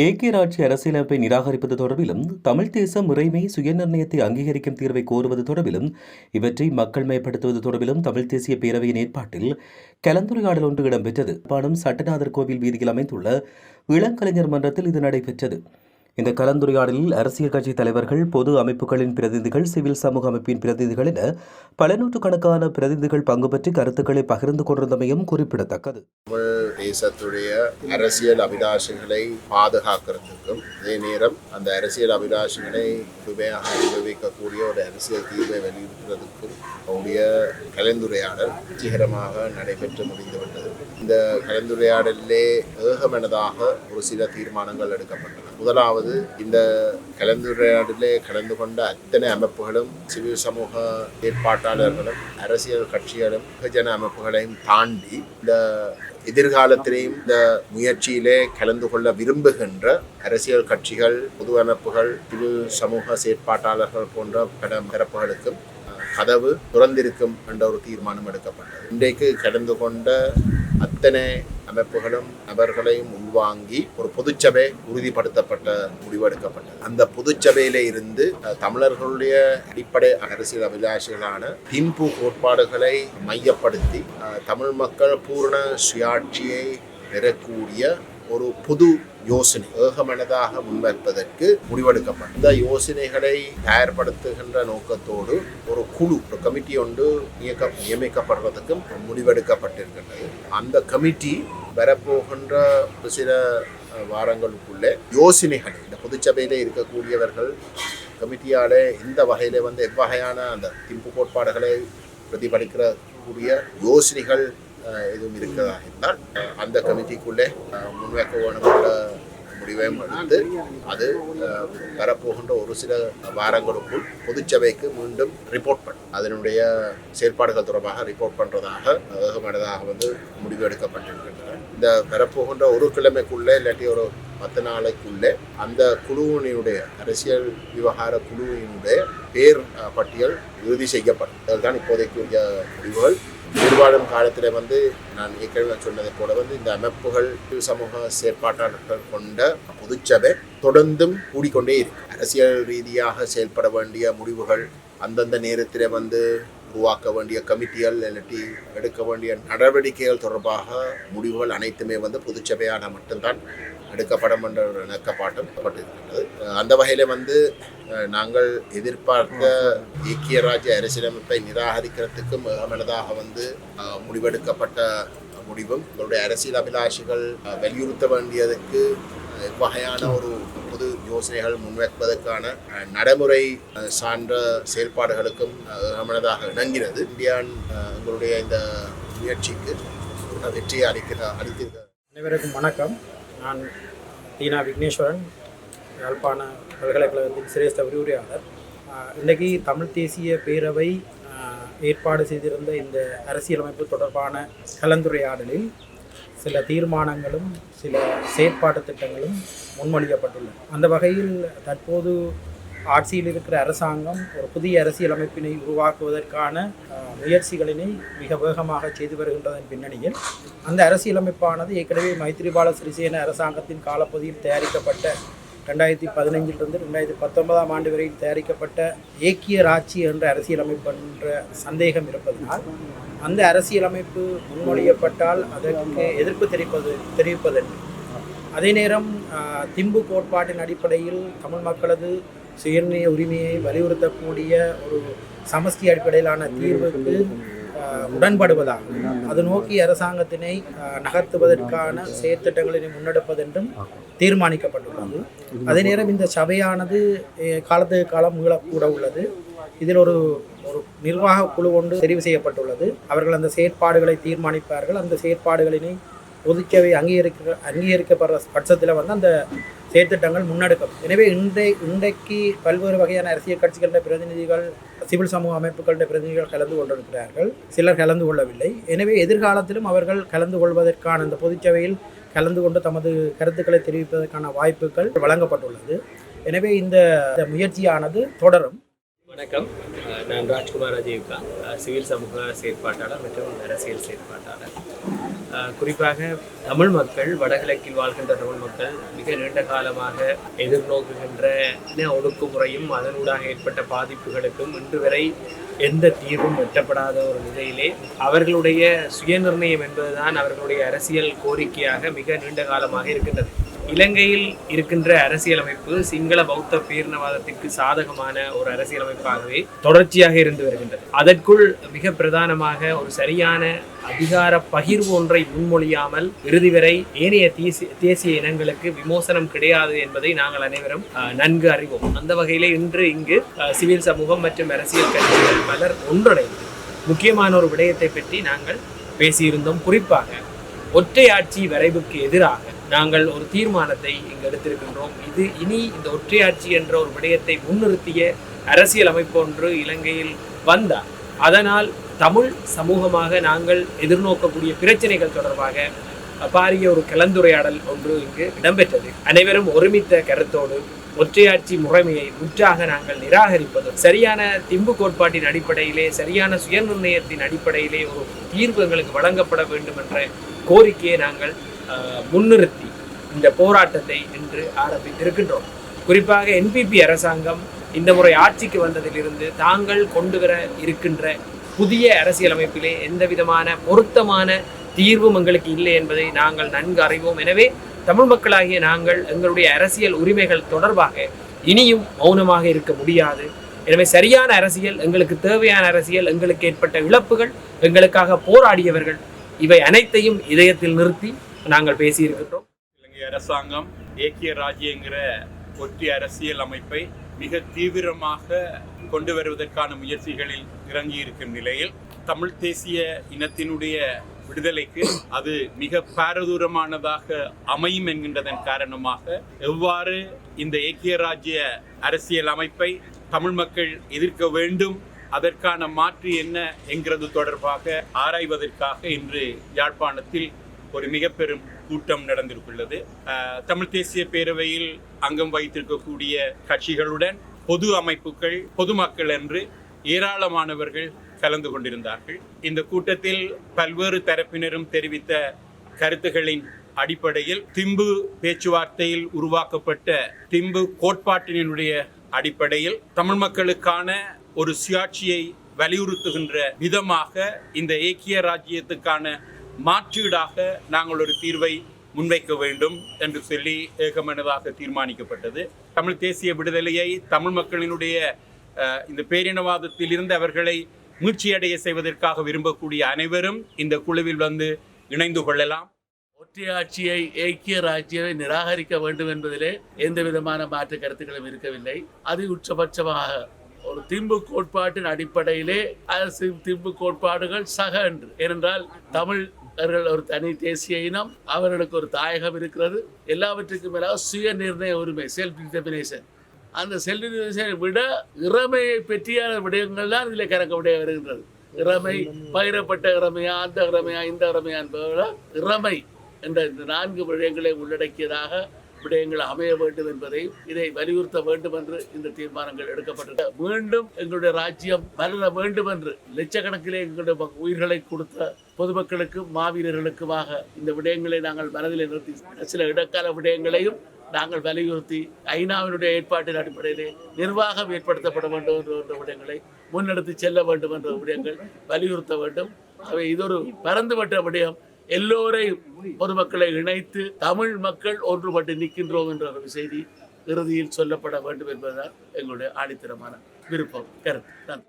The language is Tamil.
ஏகே ராட்சி அரசியலமைப்பை நிராகரிப்பது தொடர்பிலும் தமிழ் தேசம் முறைமை சுயநிர்ணயத்தை அங்கீகரிக்கும் தீர்வை கோருவது தொடர்பிலும் இவற்றை மக்கள் மேம்படுத்துவது தொடர்பிலும் தமிழ் தேசிய பேரவையின் ஏற்பாட்டில் கலந்துரையாடல் ஒன்று இடம்பெற்றது. பாடம் சட்டநாதர் கோவில் வீதியில் அமைந்துள்ள இளங்கலைஞர் மன்றத்தில் இது நடைபெற்றது. இந்த கலந்துரையாடலில் அரசியல் கட்சி தலைவர்கள் பொது அமைப்புகளின் பிரதிநிதிகள் சிவில் சமூக அமைப்பின் பிரதிநிதிகள் என பல நூற்றுக்கணக்கான பிரதிநிதிகள் பங்கு பெற்று கருத்துக்களை பகிர்ந்து கொண்டிருந்தமையும் குறிப்பிடத்தக்கது. தமிழ் தேசத்துடைய அரசியல் அபிலாஷைகளை பாதுகாக்கிறதுக்கும் அதே நேரம் அந்த அரசியல் அபிலாஷைகளை முழுமையாக அனுபவிக்கக்கூடிய ஒரு அரசியல் தீர்வை வெளியிடுறதுக்கும் அவருடைய கலந்துரையாடல் வெற்றிகரமாக நடைபெற்று முடிந்துவிட்டது. இந்த கலந்துரையாடலிலே ஏகமனதாக ஒரு சில தீர்மானங்கள் எடுக்கப்பட்டன. முதலாவது இந்த கலந்துரையாடலே கலந்து கொண்ட அத்தனை அமைப்புகளும் சிவில் சமூக ஏற்பாட்டாளர்களும் அரசியல் கட்சிகளும் வெகுஜன அமைப்புகளையும் தாண்டி இந்த எதிர்காலத்திலேயும் இந்த முயற்சியிலே கலந்து கொள்ள விரும்புகின்ற அரசியல் கட்சிகள் பொது அமைப்புகள் சிவில் சமூக செயற்பாட்டாளர்கள் போன்ற பல தரப்புகளுக்கும் கதவு திறந்திருக்கும் என்ற ஒரு தீர்மானம் எடுக்கப்பட்டது. இன்றைக்கு கலந்து கொண்ட அத்தனை அமைப்புகளும் நபர்களையும் உள்வாங்கி ஒரு பொதுச்சபை உறுதிப்படுத்தப்பட்ட முடிவெடுக்கப்பட்டது. அந்த பொதுச்சபையில இருந்து தமிழர்களுடைய அடிப்படை அரசியல் அபிலாஷைகளான திம்பு கோட்பாடுகளை மையப்படுத்தி தமிழ் மக்கள் பூரண சுயாட்சியை பெறக்கூடிய ஒரு புது யோசனை ஏகமனதாக முன்வைப்பதற்கு முடிவெடுக்கப்பட்டது. இந்த யோசனைகளை தயார்படுத்துகின்ற நோக்கத்தோடு ஒரு குழு ஒரு கமிட்டி ஒன்று இயக்க நியமிக்கப்படுவதற்கும் முடிவெடுக்கப்பட்டிருக்கின்றது. அந்த கமிட்டி வரப்போகின்ற ஒரு சில வாரங்களுக்குள்ளே யோசனைகள் இந்த பொதுச்சபையில் இருக்கக்கூடியவர்கள் கமிட்டியால் இந்த வகையில் வந்து எவ்வகையான அந்த திம்பு கோட்பாடுகளை பிரதிபலிக்கிற கூடிய யோசனைகள் எதுவும் இருக்கிறதா? இருந்தால் அந்த கமிட்டிக்குள்ளே முன்வைக்க வேணுமென்ற முடிவையும் எடுத்து அது வரப்போகின்ற ஒரு சில வாரங்களுக்குள் பொதுச்சபைக்கு மீண்டும் ரிப்போர்ட் பண்ணும் அதனுடைய செயற்பாடுகள் தொடர்பாக ரிப்போர்ட் பண்ணுறதாக ஏகமனதாக வந்து முடிவு எடுக்கப்பட்டிருக்கின்றன. இந்த வரப்போகின்ற ஒரு கிழமைக்குள்ளே இல்லாட்டி ஒரு பத்து நாளைக்குள்ளே அந்த குழுவினுடைய அரசியல் விவகார குழுவினுடைய பேர் பட்டியல் இறுதி செய்யப்படும். அதுதான் இப்போதைக்குரிய முடிவுகள். எதிர்வாழும் காலத்தில் வந்து நான் ஏற்கனவே சொன்னதை போல வந்து இந்த அமைப்புகள் சமூக செயற்பாட்டாளர்கள் கொண்ட பொதுச்சபை தொடர்ந்தும் கூடிக்கொண்டே இருக்கு. அரசியல் ரீதியாக செயல்பட வேண்டிய முடிவுகள் அந்தந்த நேரத்தில் வந்து உருவாக்க வேண்டிய கமிட்டிகள் இல்லாட்டி எடுக்க வேண்டிய நடவடிக்கைகள் தொடர்பாக முடிவுகள் அனைத்துமே வந்து பொதுச்சபையான மட்டும்தான் எடுக்கப்படும் என்ற ஒரு இணக்கப்பாட்டம் அந்த வகையில் வந்து நாங்கள் எதிர்பார்த்த ஐக்கிய ராஜ்ய அரசியலமைப்பை நிராகரிக்கிறதுக்கு மிகமனதாக வந்து முடிவெடுக்கப்பட்ட முடிவும் எங்களுடைய அரசியல் அபிலாஷிகள் வலியுறுத்த வேண்டியதற்கு வகையான ஒரு பொது யோசனைகள் முன்வைப்பதற்கான நடைமுறை சார்ந்த செயல்பாடுகளுக்கும் மனதாக இணங்கிறது. இந்தியான் எங்களுடைய இந்த முயற்சிக்கு வெற்றியை அளிக்க அளித்திருக்க அனைவருக்கும் வணக்கம். நான் தீனா விக்னேஸ்வரன் யாழ்ப்பாண பல்கலைக்கழகத்தின் சிரேஷ்ட விரிவுரையாளர். இன்றைக்கு தமிழ் தேசிய பேரவை ஏற்பாடு செய்திருந்த இந்த அரசியலமைப்பு தொடர்பான கலந்துரையாடலில் சில தீர்மானங்களும் சில செயற்பாட்டு திட்டங்களும் முன்மொழியப்பட்டுள்ளன. அந்த வகையில் தற்போது ஆட்சியில் இருக்கிற அரசாங்கம் ஒரு புதிய அரசியலமைப்பினை உருவாக்குவதற்கான முயற்சிகளினை மிக வேகமாக செய்து வருகின்றதன் பின்னணியில் அந்த அரசியலமைப்பானது ஏற்கனவே மைத்திரிபால சிறிசேன அரசாங்கத்தின் காலப்பகுதியில் தயாரிக்கப்பட்ட ரெண்டாயிரத்தி பதினைஞ்சிலிருந்து ரெண்டாயிரத்தி பத்தொன்பதாம் ஆண்டு வரையில் தயாரிக்கப்பட்ட ஏக்கிய ராட்சி என்ற அரசியலமைப்பு என்ற சந்தேகம் இருப்பதனால் அந்த அரசியலமைப்பு முன்மொழியப்பட்டால் அதற்கு எதிர்ப்பு தெரிவிப்பது தெரிவிப்பதென்று அதே நேரம் திம்பு கோட்பாட்டின் அடிப்படையில் தமிழ் மக்களது சுயநிய உரிமையை வலியுறுத்தக்கூடிய ஒரு சமஷ்டி அடிப்படையிலான தீர்வுக்கு உடன்படுவதாகும் உடன்படுவதாக. அது நோக்கி அரசாங்கத்தினை நகர்த்துவதற்கான செயற்திட்டங்களினை முன்னெடுப்பதென்றும் தீர்மானிக்கப்பட்டுள்ளது. அதே நேரம் இந்த சபையானது காலத்துக்கு காலம் மீளக்கூட உள்ளது. இதில் ஒரு ஒரு நிர்வாக குழு ஒன்று தெரிவு செய்யப்பட்டுள்ளது. அவர்கள் அந்த செயற்பாடுகளை தீர்மானிப்பார்கள். அந்த செயற்பாடுகளினை ஒதுக்கவே அங்கீகரிக்க அங்கீகரிக்கப்படுற பட்சத்தில் வந்து அந்த செயற்திட்டங்கள் முன்னெடுக்கும். எனவே இன்றை இன்றைக்கு பல்வேறு வகையான அரசியல் கட்சிகளின் பிரதிநிதிகள் சிவில் சமூக அமைப்புகளின் பிரதிநிதிகள் கலந்து கொண்டிருக்கிறார்கள். சிலர் கலந்து கொள்ளவில்லை. எனவே எதிர்காலத்திலும் அவர்கள் கலந்து கொள்வதற்கான இந்த பொதுச்சபையில் கலந்து கொண்டு தமது கருத்துக்களை தெரிவிப்பதற்கான வாய்ப்புகள் வழங்கப்பட்டுள்ளது. எனவே இந்த முயற்சியானது தொடரும். வணக்கம். நான் ராஜ்குமார் அஜீவ்கா சிவில் சமூக செயற்பாட்டாளர் மற்றும் அரசியல் செயற்பாட்டாளர். குறிப்பாக தமிழ் மக்கள் வடகிழக்கில் வாழ்கின்ற தமிழ் மக்கள் மிக நீண்ட காலமாக எதிர்நோக்குகின்ற இன ஒடுக்குமுறையும் அதனூடாக ஏற்பட்ட பாதிப்புகளுக்கும் இன்று வரை எந்த தீர்வும் எட்டப்படாத ஒரு நிலையிலே அவர்களுடைய சுயநிர்ணயம் என்பதுதான் அவர்களுடைய அரசியல் கோரிக்கையாக மிக நீண்ட காலமாக இருக்கின்றது. இலங்கையில் இருக்கின்ற அரசியலமைப்பு சிங்கள பௌத்த பேரினவாதத்திற்கு சாதகமான ஒரு அரசியலமைப்பாகவே தொடர்ச்சியாக இருந்து வருகின்றது. அதற்குள் மிக பிரதானமாக ஒரு சரியான அதிகார பகிர்வு ஒன்றை முன்மொழியாமல் இறுதி வரை ஏனைய தேசிய தேசிய இனங்களுக்கு விமோசனம் கிடையாது என்பதை நாங்கள் அனைவரும் நன்கு அறிவோம். அந்த வகையிலே இன்று இங்கு சிவில் சமூகம் மற்றும் அரசியல் கட்சிகள் பலர் ஒன்றிணைந்து முக்கியமான ஒரு விடயத்தை பற்றி நாங்கள் பேசியிருந்தோம். குறிப்பாக ஒற்றை ஆட்சி வரைவுக்கு எதிராக நாங்கள் ஒரு தீர்மானத்தை இங்கு எடுத்திருக்கின்றோம். இது இனி இந்த ஒற்றையாட்சி என்ற ஒரு விடயத்தை முன்னிறுத்திய அரசியல் அமைப்பு ஒன்று இலங்கையில் வந்தால் அதனால் தமிழ் சமூகமாக நாங்கள் எதிர்நோக்கக்கூடிய பிரச்சனைகள் தொடர்பாக பாரிய ஒரு கலந்துரையாடல் ஒன்று இங்கு இடம்பெற்றது. அனைவரும் ஒருமித்த கருத்தோடு ஒற்றையாட்சி முறைமையை முற்றாக நாங்கள் நிராகரிப்பதும் சரியான திம்பு கோட்பாட்டின் அடிப்படையிலே சரியான சுயநிர்ணயத்தின் அடிப்படையிலே ஒரு தீர்வு எங்களுக்கு வழங்கப்பட வேண்டும் என்ற கோரிக்கையை நாங்கள் முன்னிறுத்தி இந்த போராட்டத்தை இன்று ஆரம்பித்திருக்கின்றோம். குறிப்பாக என்பிபி அரசாங்கம் இந்த முறை ஆட்சிக்கு வந்ததிலிருந்து தாங்கள் கொண்டு வர இருக்கின்ற புதிய அரசியலமைப்பிலே எந்த விதமான பொருத்தமான தீர்வும் எங்களுக்கு இல்லை என்பதை நாங்கள் நன்கு அறிவோம். எனவே தமிழ் மக்களாகிய நாங்கள் எங்களுடைய அரசியல் உரிமைகள் தொடர்பாக இனியும் மௌனமாக இருக்க முடியாது. எனவே சரியான அரசியல் எங்களுக்கு தேவையான அரசியல் எங்களுக்கு ஏற்பட்ட இழப்புகள் எங்களுக்காக போராடியவர்கள் இவை அனைத்தையும் இதயத்தில் நிறுத்தி நாங்கள் பேசியிருக்கின்றோம். இலங்கை அரசாங்கம் ஏக்கிய ராஜ்யங்கிற ஒற்றி அரசியல் அமைப்பை மிக தீவிரமாக கொண்டு வருவதற்கான முயற்சிகளில் இறங்கி இருக்கும் நிலையில் தமிழ் தேசிய இனத்தினுடைய விடுதலைக்கு அது மிக பாரதூரமானதாக அமையும் என்கின்றதன் காரணமாக எவ்வாறு இந்த ஏக்கிய ராஜ்ய அரசியல் அமைப்பை தமிழ் மக்கள் எதிர்க்க வேண்டும் அதற்கான மாற்று என்ன என்கிறது தொடர்பாக ஆராய்வதற்காக இன்று யாழ்ப்பாணத்தில் ஒரு மிக பெரும் கூட்டம் நடந்திருக்குள்ளது. தமிழ் தேசிய பேரவையில் அங்கம் வைத்திருக்கக்கூடிய கட்சிகளுடன் பொது அமைப்புகள் பொதுமக்கள் என்று ஏராளமானவர்கள் கலந்து கொண்டிருந்தார்கள். இந்த கூட்டத்தில் பல்வேறு தரப்பினரும் தெரிவித்த கருத்துகளின் அடிப்படையில் திம்பு பேச்சுவார்த்தையில் உருவாக்கப்பட்ட திம்பு கோட்பாட்டினுடைய அடிப்படையில் தமிழ் மக்களுக்கான ஒரு சுயாட்சியை வலியுறுத்துகின்ற விதமாக இந்த ஏக்கிய ராஜ்யத்துக்கான மாற்றீடாக நாங்கள் ஒரு தீர்வை முன்வைக்க வேண்டும் என்று சொல்லி ஏகமனதாக தீர்மானிக்கப்பட்டது. தமிழ் தேசிய விடுதலையை தமிழ் மக்களினுடைய இந்த பேரினவாதத்தில் இருந்து அவர்களை மீழ்ச்சியடைய செய்வதற்காக விரும்பக்கூடிய அனைவரும் இந்த குழுவில் வந்து இணைந்து கொள்ளலாம். ஒற்றையாட்சியை ஏக்கிய ராஜ்யத்தை நிராகரிக்க வேண்டும் என்பதிலே எந்த விதமான மாற்று கருத்துக்களும் இருக்கவில்லை. அது உச்சபட்சமாக ஒரு திம்பு கோட்பாட்டின் அடிப்படையிலே அரசு திம்பு கோட்பாடுகள் சக என்று. ஏனென்றால் தமிழ் அவர்கள் ஒரு தனி தேசிய இனம் அவர்களுக்கு ஒரு தாயகம் இருக்கிறது. எல்லாவற்றுக்கும் மேலாக சுய நிர்ணய உரிமை செல்ஃப் டிட்டர்மினேஷன் அந்த செல்ஃப் டிட்டர்மினேஷனை விட இறமையை பெற்றியான விடயங்கள் தான் இதில் கணக்க விடைய வருகின்றது. இறமை பகிரப்பட்ட இறமையா அந்த இறமையா இந்த இறமையா என்பதை விட இறமை என்ற இந்த நான்கு விடயங்களை உள்ளடக்கியதாக விடயங்கள் அமைய வேண்டும் என்பதை இதை வலியுறுத்த வேண்டும் என்று இந்த தீர்மானங்கள் எடுக்கப்பட்டது மீண்டும் எங்களுடைய ராஜ்யம் வளர வேண்டும் என்று லட்சக்கணக்கிலே எங்களுடைய உயிர்களை கொடுத்த பொதுமக்களுக்கும் மாவீரர்களுக்குமாக இந்த விடயங்களை நாங்கள் மனதில் நிறுத்தி சில இடக்கால விடயங்களையும் நாங்கள் வலியுறுத்தி ஐநாவினுடைய ஏற்பாட்டின் அடிப்படையிலே நிர்வாகம் ஏற்படுத்தப்பட வேண்டும் என்ற என்ற விடயங்களை முன்னெடுத்து செல்ல வேண்டும் என்ற விடயங்கள் வலியுறுத்த வேண்டும். அவை இதொரு பறந்துவிட்ட விடயம். எல்லோரையும் பொதுமக்களை இணைத்து தமிழ் மக்கள் ஒன்றுபட்டு நிற்கின்றோம் என்ற ஒரு செய்தி இறுதியில் சொல்லப்பட வேண்டும் என்பதுதான் எங்களுடைய ஆணித்தரமான விருப்பம். கருத்து. நன்றி.